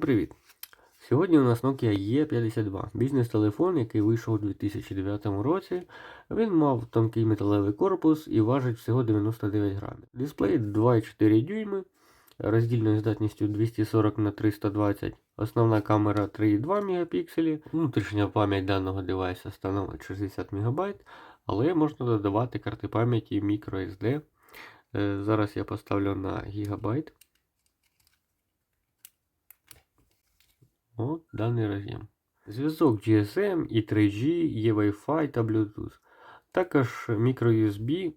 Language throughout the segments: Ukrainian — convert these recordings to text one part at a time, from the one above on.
Привіт! Сьогодні у нас Nokia E52, бізнес-телефон, який вийшов у 2009 році. Він мав тонкий металевий корпус і важить всього 99 грамів. Дисплей 2,4 дюйми, роздільною здатністю 240 на 320, основна камера 3,2 Мп, внутрішня пам'ять даного девайса становить 60 МБ, але можна додавати карти пам'яті microSD. Е, Зараз я поставлю на гігабайт. От даний роз'єм. Зв'язок GSM і 3G, є Wi-Fi та Bluetooth. Також microUSB,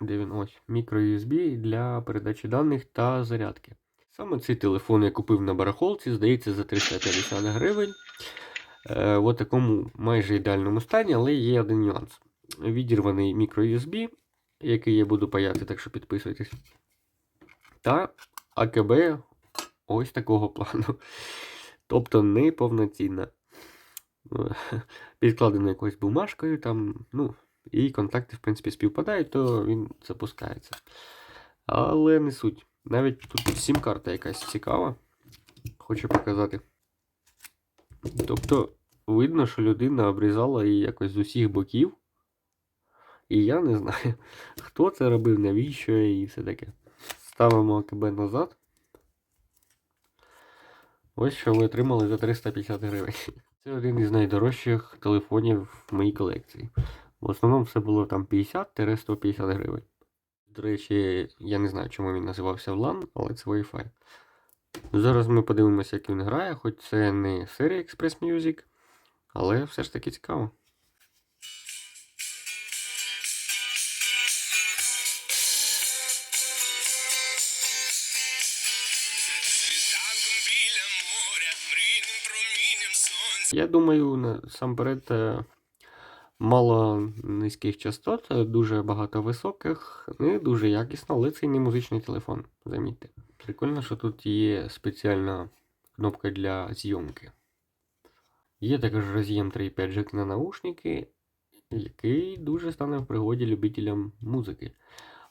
де він ось, microUSB для передачі даних та зарядки. Саме цей телефон я купив на барахолці, здається, за 350 гривень. Е, в такому майже ідеальному стані, але є один нюанс. Відірваний microUSB, який я буду паяти, так що підписуйтесь. Та АКБ ось такого плану. Тобто неповноцінна. Підкладено якоюсь бумажкою, там, ну, і контакти, в принципі, співпадають, то він запускається. Але не суть. Навіть тут сім-карта якась цікава. Хочу показати. Тобто, видно, що людина обрізала її якось з усіх боків. І я не знаю, хто це робив, навіщо і все таке. Ставимо АКБ назад. Ось що ви отримали за 350 гривень. Це один із найдорожчих телефонів в моїй колекції. В основному все було там 50-150 гривень. До речі, я не знаю, чому він називався VLAN, але це Wi-Fi. Зараз ми подивимося, як він грає, хоч це не серія Express Music, але все ж таки цікаво. Я думаю, насамперед е, мало низьких частот, е, дуже багато високих, не дуже якісно, але це не музичний телефон, замітьте. Прикольно, що тут є спеціальна кнопка для зйомки. Є також роз'єм 3.5 джек на наушники, який дуже стане в пригоді любителям музики.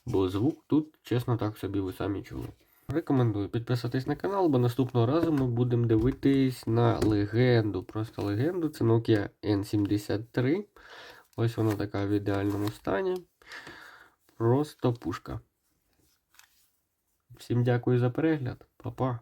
Бо звук тут, чесно так собі, ви самі чули. Рекомендую підписатись на канал, бо наступного разу ми будемо дивитись на легенду. Просто легенду. Це Nokia N73. Ось вона така в ідеальному стані. Просто пушка. Всім дякую за перегляд. Па-па.